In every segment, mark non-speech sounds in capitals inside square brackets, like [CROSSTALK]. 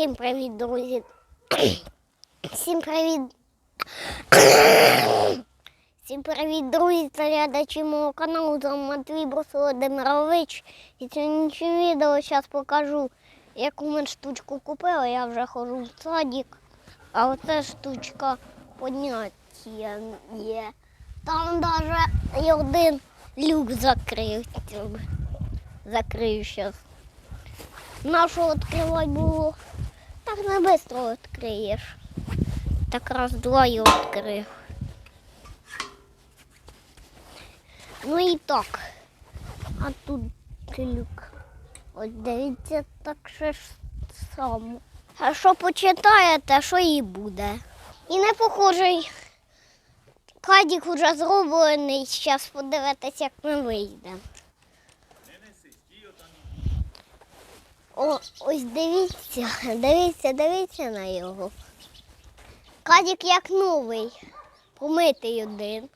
Всім привіт, друзі. [COUGHS] Всім привіт. [COUGHS] Всім привіт, друзі та глядачі мого каналу. З вами Матвій Брус Володимирович. І в сьогоднішньому відео зараз покажу, яку ми штучку купила. Я вже ходжу в садик. А оце штучка поняття є. Там навіть один люк закрив. Закрию зараз. Нашу відкривати було. Так не швидко відкриєш. Так раз два і відкрив. Ну і так. А тут люк. Ось дивіться, так ще ж само. А що почитаєте, що і буде. І не похожий. Кадік вже зроблений. Зараз подивитися, як ми вийдемо. О, ось дивіться, [LAUGHS] дивіться, дивіться на його. Кадік як новий, помитий один.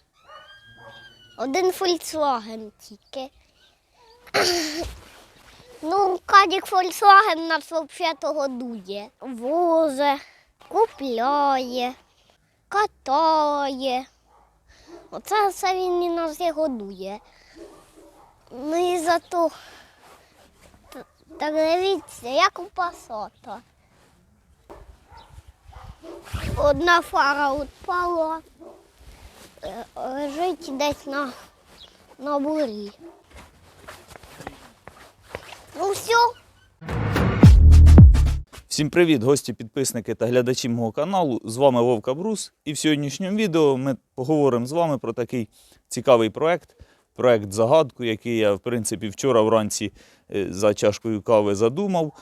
Один Volkswagen тільки. [COUGHS] Ну, Кадік Volkswagen нас взагалі годує. Возе, купляє, катає. Оце все він і нас і годує. Ну і зато. Так дивіться, як у пасота. Одна фара відпала, е, лежить десь на, на бурі. Ну все. Всім привіт, гості, підписники та глядачі мого каналу. З вами Вовка Брус. І в сьогоднішньому відео ми поговоримо з вами про такий цікавий проект. Проект загадку, який я, в принципі, вчора вранці е, за чашкою кави задумав.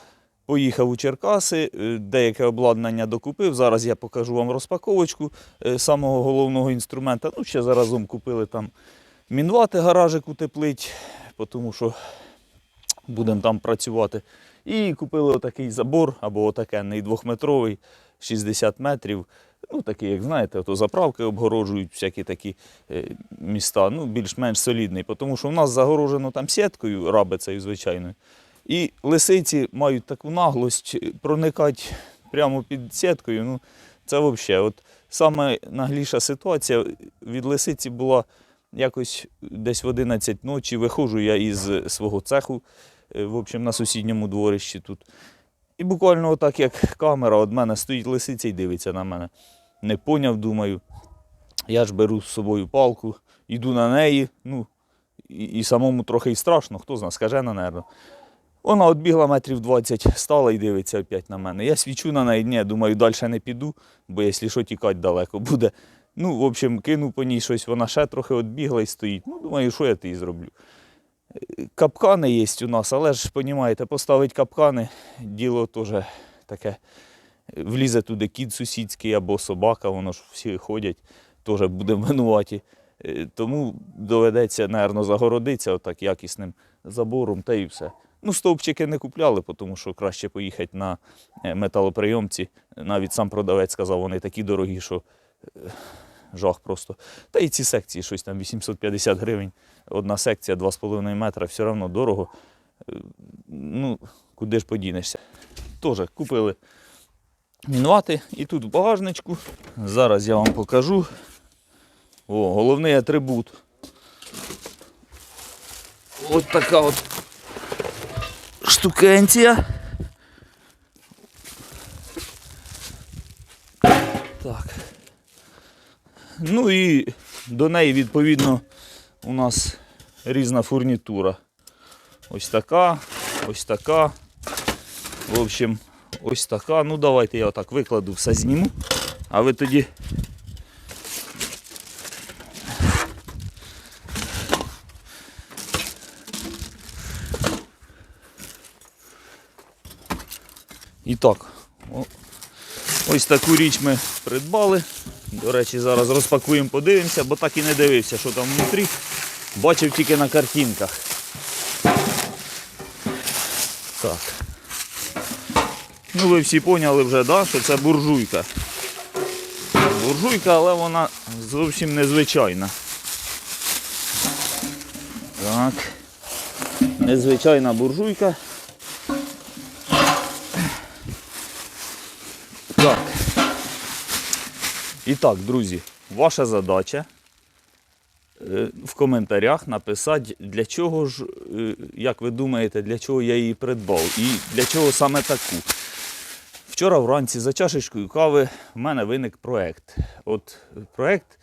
Поїхав у Черкаси, е, деяке обладнання докупив. Зараз я покажу вам розпаковочку е, самого головного інструмента. Ну, ще заразом купили там мінвати, гаражик утеплить, тому що будемо там працювати. І купили отакий забор або отакенний двохметровий, 60 метрів. Ну, такий, як знаєте, ото заправки обгороджують всякі такі е, міста, ну, більш-менш солідний, тому що у нас загорожено там сіткою, рабицею, звичайною. І лисиці мають таку наглость проникати прямо під сіткою. Ну, це взагалі. От саме нагліша ситуація від лисиці була якось десь в 11 ночі. Виходжу я із свого цеху, е, в общем, на сусідньому дворищі тут. І буквально отак, як камера від мене стоїть лисиця і дивиться на мене. Не поняв, думаю. Я ж беру з собою палку, йду на неї, ну, і, і самому трохи й страшно, хто знає, скажена, напевно. Вона відбігла метрів 20, стала і дивиться опять на мене. Я свічу на неї, ні, думаю, далі не піду, бо якщо що, тікати далеко буде. Ну, в общем, кинув по ній щось, вона ще трохи відбігла і стоїть. Ну, думаю, що я їй зроблю. Е, Капкани є у нас, але ж, розумієте, поставити капкани, діло теж таке. Влізе туди кіт сусідський або собака, воно ж всі ходять, теж будемо винуваті. Е, Тому доведеться, мабуть, загородитися отак якісним забором та і все. Ну, стовпчики не купляли, тому що краще поїхати на е, металоприйомці. Навіть сам продавець сказав, вони такі дорогі, що жах просто. Та і ці секції, щось там 850 гривень. Одна секція 2,5 метра, все одно дорого. Е, Ну, куди ж подінешся. Теж купили мінвати. І тут в багажничку. Зараз я вам покажу. О, головний атрибут. От така от штукенція. Ну і до неї, відповідно, у нас різна фурнітура. Ось така, ось така. В общем, ось така. Ну, давайте я отак викладу, все зніму. А ви тоді. І так, ось таку річ ми придбали. До речі, зараз розпакуємо, подивимося, бо так і не дивився, що там внутрі. Бачив тільки на картинках. Так. Ну ви всі поняли вже, да, що це буржуйка. Буржуйка, але вона зовсім незвичайна. Так. Незвичайна буржуйка. Так. І так, друзі, ваша задача е, в коментарях написати, для чого ж, е, як ви думаєте, для чого я її придбав і для чого саме таку. Вчора вранці за чашечкою кави в мене виник проект. От проект,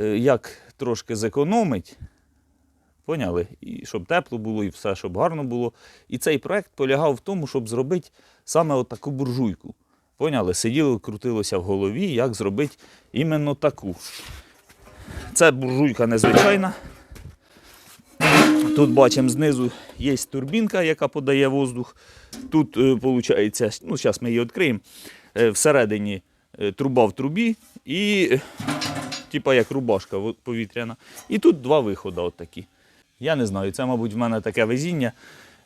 е, як трошки зекономить, поняли? І щоб тепло було, і все, щоб гарно було. І цей проект полягав в тому, щоб зробити саме от таку буржуйку. Поняли? Сиділо, крутилося в голові, як зробити іменно таку. Це буржуйка незвичайна. Тут бачимо знизу є турбінка, яка подає воздух. Тут, виходить, ну, зараз ми її відкриємо. Е, Всередині е, труба в трубі і, е, типа як рубашка повітряна. І тут два виходи от такі. Я не знаю, це, мабуть, в мене таке везіння,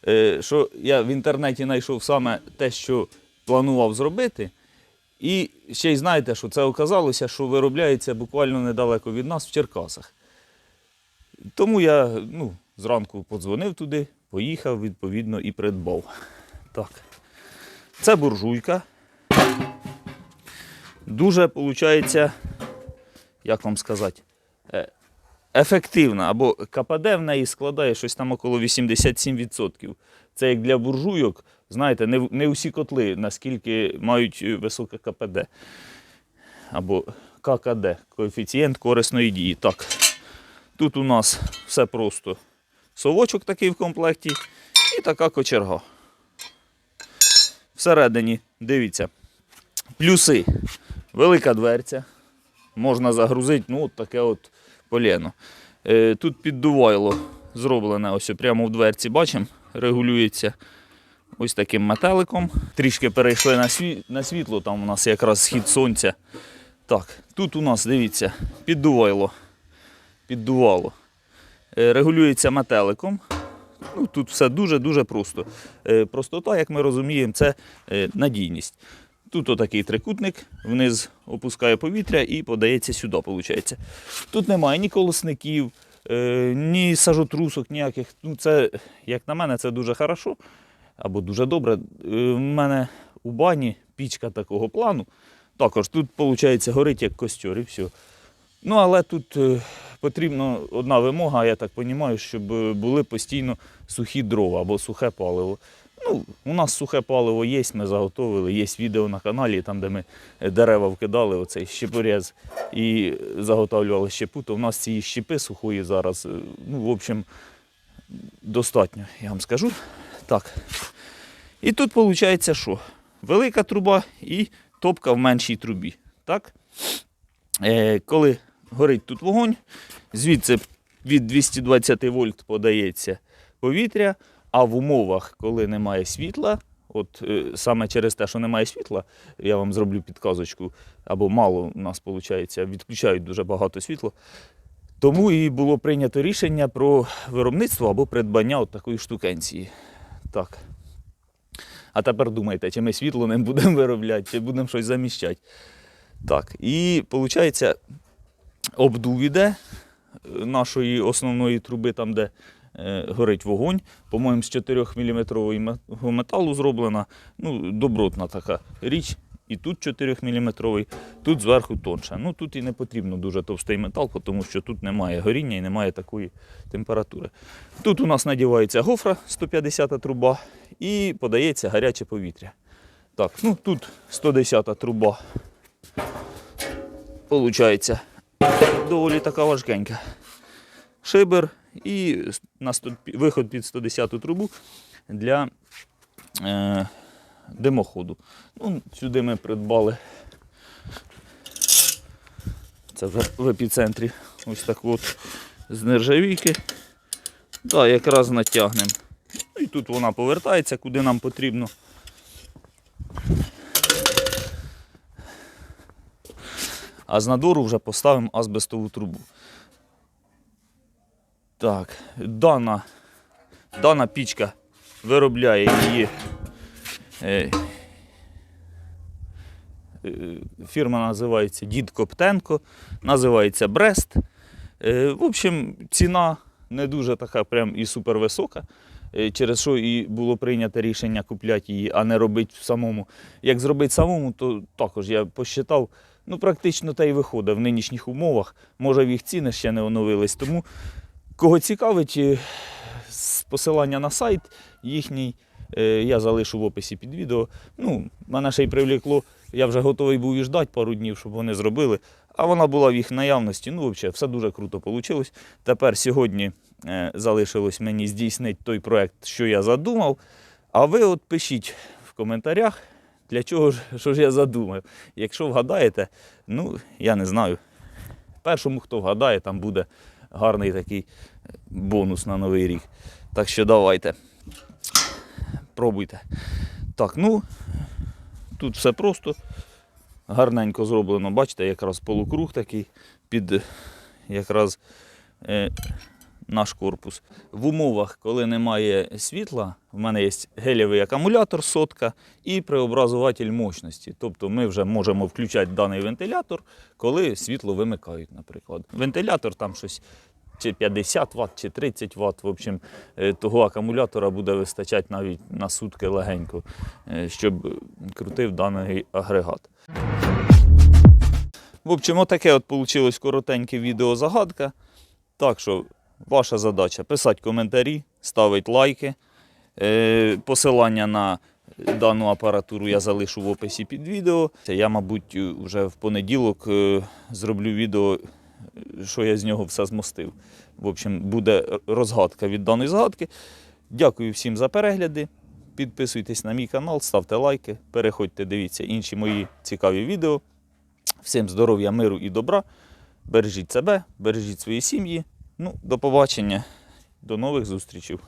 е, що я в інтернеті знайшов саме те, що планував зробити. І ще й знаєте, що це оказалося, що виробляється буквально недалеко від нас в Черкасах. Тому я ну, зранку подзвонив туди, поїхав, відповідно, і придбав. Так. Це буржуйка. Дуже, виходить, як вам сказати, е, ефективна. Або КПД в неї складає щось там около 87%. Це як для буржуйок, знаєте, не, не усі котли наскільки мають е, високе КПД. Або ККД, коефіцієнт корисної дії. Так. Тут у нас все просто. Совочок такий в комплекті і така кочерга. Всередині, дивіться, плюси. Велика дверця. Можна загрузити, ну, от таке от полено. Е, тут піддувайло зроблене ось прямо в дверці, бачимо, регулюється ось таким метеликом. Трішки перейшли на, сві... на світло, там у нас якраз схід сонця. Так, тут у нас, дивіться, піддувайло. Піддувало. Е, Регулюється метеликом. Ну, тут все дуже-дуже просто. Е, Простота, як ми розуміємо, це е, надійність. Тут отакий трикутник, вниз опускає повітря і подається сюди, виходить. Тут немає ні колосників, ні сажотрусок ніяких. Ну, це, як на мене, це дуже хорошо або дуже добре. Е, В мене у бані пічка такого плану. Також тут, виходить, горить як костер і все. Ну, але тут е, потрібна одна вимога, я так розумію, щоб е, були постійно сухі дрова або сухе паливо. Ну, у нас сухе паливо є, ми заготовили, є відео на каналі, там, де ми е, дерева вкидали, оцей щепорез і заготовлювали щепу, то у нас цієї щепи сухої зараз, е, ну, в общем, достатньо, я вам скажу. Так. І тут виходить, що? Велика труба і топка в меншій трубі. Так? Е, коли горить тут вогонь, звідси від 220 вольт подається повітря, а в умовах, коли немає світла, от е, саме через те, що немає світла, я вам зроблю підказочку, або мало у нас виходить, відключають дуже багато світла. Тому і було прийнято рішення про виробництво або придбання от такої штукенції. Так. А тепер думайте, чи ми світло не будемо виробляти, чи будемо щось заміщати. Так, і виходить, обдув іде е, нашої основної труби, там, де е, горить вогонь. По-моєму, з 4 мм металу зроблена. Ну, добротна така річ. І тут 4 мм, тут зверху тонша. Ну тут і не потрібно дуже товстий метал, тому що тут немає горіння і немає такої температури. Тут у нас надівається гофра 150 труба і подається гаряче повітря. Так, ну тут 110 труба. Получається доволі така важкенька. Шибер і на 100 виход під 110 трубу для е, димоходу. Ну, сюди ми придбали. Це вже в епіцентрі. Ось так от з нержавійки. Так, якраз натягнемо. Ну і тут вона повертається, куди нам потрібно. А з надору вже поставимо азбестову трубу. Так, дана, дана пічка виробляє її. Е, е, фірма називається Дід Коптенко, називається Брест. Е, в общем, ціна не дуже така прям і супервисока. через що і було прийнято рішення купляти її, а не робити самому. Як зробити самому, то також я посчитав, ну практично те й виходить в нинішніх умовах. Може, в їх ціни ще не оновились. Тому кого цікавить, з посилання на сайт їхній. Е, Я залишу в описі під відео. Ну, мене ще й привлекло. Я вже готовий був і ждати пару днів, щоб вони зробили. А вона була в їх наявності. Ну, взагалі, все дуже круто вийшло. Тепер сьогодні е, залишилось мені здійснити той проект, що я задумав. А ви от пишіть в коментарях, для чого ж що ж я задумав. Якщо вгадаєте, ну я не знаю. Першому, хто вгадає, там буде гарний такий е, бонус на новий рік. Так що давайте. Пробуйте. Так, ну тут все просто. Гарненько зроблено, бачите, якраз полукруг такий під е, якраз е, наш корпус. В умовах, коли немає світла, в мене є гелєвий акумулятор сотка і преобразуватель мощності. Тобто ми вже можемо включати даний вентилятор, коли світло вимикають, наприклад. Вентилятор там щось чи 50 Вт, чи 30 Вт. В общем, е, того акумулятора буде вистачати навіть на сутки легенько, е, щоб крутив даний агрегат. В общем, отаке от вийшло коротеньке відео загадка. Так що ваша задача писати коментарі, ставити лайки. Е, Посилання на дану апаратуру я залишу в описі під відео. Я, мабуть, вже в понеділок зроблю відео, що я з нього все змостив. В общем, буде розгадка від даної згадки. Дякую всім за перегляди. Підписуйтесь на мій канал, ставте лайки, переходьте, дивіться інші мої цікаві відео. Всім здоров'я, миру і добра. Бережіть себе, бережіть свої сім'ї. Ну, до побачення, до нових зустрічей.